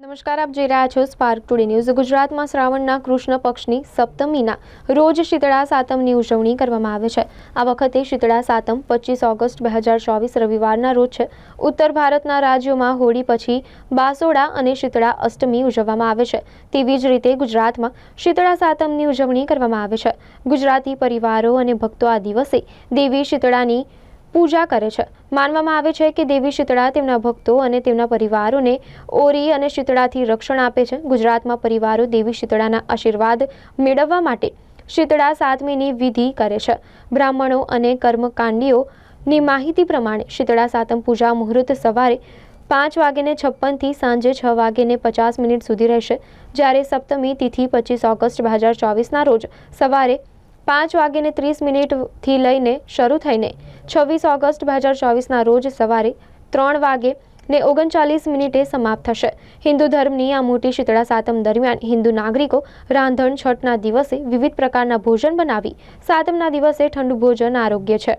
નમસ્કાર, આપ જોઈ રહ્યા છો સ્પાર્ક ટુડે ન્યૂઝ ગુજરાતમાં શ્રાવણના કૃષ્ણ પક્ષની સપ્તમીના રોજ શીતળા સાતમની ઉજવણી કરવામાં આવે છે. આ વખતે શીતળા સાતમ પચીસ ઓગસ્ટ બે હજાર ચોવીસ રવિવારના રોજ છે. ઉત્તર ભારતના રાજ્યોમાં હોળી પછી બાસોડા અને શીતળા અષ્ટમી ઉજવવામાં આવે છે. તેવી જ રીતે ગુજરાતમાં શીતળા સાતમની ઉજવણી કરવામાં આવે છે. ગુજરાતી પરિવારો અને ભક્તો આ દિવસે દેવી શીતળાની પૂજા કરે છે. માનવામાં આવે છે કે દેવી શીતળા તેમના ભક્તો અને તેમના પરિવારોને ઓરી અને શીતળાથી રક્ષણ આપે છે. ગુજરાતમાં પરિવારો દેવી શીતળાના આશીર્વાદ મેળવવા માટે શીતળા સાતમીની વિધિ કરે છે. બ્રાહ્મણો અને કર્મકાંડીઓની માહિતી પ્રમાણે શીતળા સાતમ પૂજા મુહૂર્ત સવારે પાંચ વાગ્યે છપ્પનથી સાંજે છ વાગ્યે પચાસ મિનિટ સુધી રહેશે. જ્યારે સપ્તમી તિથિ પચીસ ઓગસ્ટ બે હજાર ચોવીસના રોજ સવારે પાંચ વાગ્યે ત્રીસ મિનિટથી લઈને શરૂ થઈને છવ્વીસ ઓગસ્ટ બે હજાર ચોવીસના રોજ સવારે ત્રણ વાગે ને ઓગણચાલીસ મિનિટે સમાપ્ત થશે. હિન્દુ ધર્મની આ મોટી શીતળા સાતમ દરમિયાન હિન્દુ નાગરિકો રાંધણ, છઠના દિવસે વિવિધ પ્રકારના ભોજન બનાવી સાતમના દિવસે ઠંડુ ભોજન આરોગ્ય છે.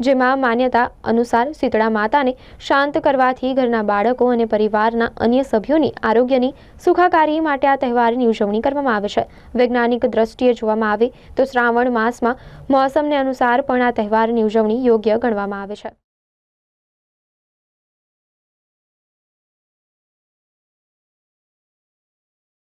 જેમાં માન્યતા અનુસાર શીતળા માતાને શાંત કરવાથી ઘરના બાળકો અને પરિવારના અન્ય સભ્યોની આરોગ્યની સુખાકારી માટે આ તહેવારની ઉજવણી કરવામાં આવે છે. વૈજ્ઞાનિક દ્રષ્ટિએ જોવામાં આવે તો શ્રાવણ માસમાં મોસમને અનુસાર પણ આ તહેવારની ઉજવણી યોગ્ય ગણવામાં આવે છે.